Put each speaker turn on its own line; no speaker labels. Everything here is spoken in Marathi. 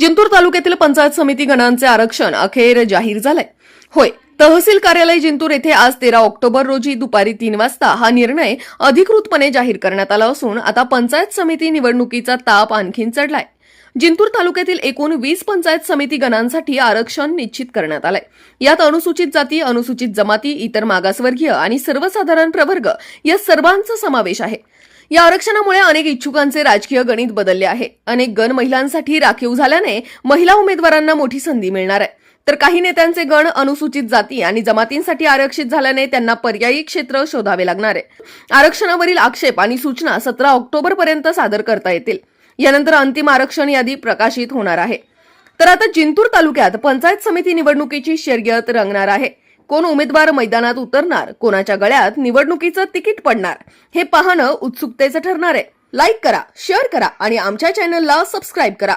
जिंतूर तालुक्यातील पंचायत समिती गणांचे आरक्षण अखेर जाहीर झालंय. होय तहसील कार्यालय जिंतूर येथे आज तेरा ऑक्टोबर रोजी दुपारी तीन वाजता हा निर्णय अधिकृतपणे जाहीर करण्यात आला असून आता पंचायत समिती निवडणुकीचा ताप आणखीन चढलाय. जिंतूर तालुक्यातील एकूण वीस पंचायत समिती गणांसाठी आरक्षण निश्चित करण्यात आलंय. यात अनुसूचित जाती अनुसूचित जमाती इतर मागासवर्गीय आणि सर्वसाधारण प्रवर्ग या सर्वांचा समावेश आहे. या आरक्षणामुळे अनेक इच्छुकांचे राजकीय गणित बदलले आहे. अनेक गण महिलांसाठी राखीव झाल्याने महिला उमेदवारांना मोठी संधी मिळणार आहे. तर काही नेत्यांचे गण अनुसूचित जाती आणि जमातींसाठी आरक्षित झाल्याने त्यांना पर्यायी क्षेत्र शोधावे लागणार आहे. आरक्षणावरील आक्षेप आणि सूचना सतरा ऑक्टोबर पर्यंत सादर करता येतील. यानंतर अंतिम आरक्षण यादी प्रकाशित होणार आहे. तर आता जिंतूर तालुक्यात पंचायत समिती निवडणुकीची शर्यत रंगणार आहे. कोण उमेदवार मैदानात उतरणार कोणाच्या गळ्यात निवडणुकीचं तिकीट पडणार हे पाहणं उत्सुकतेचं ठरणार आहे. लाईक करा शेअर करा आणि आमच्या चॅनलला सबस्क्राईब करा.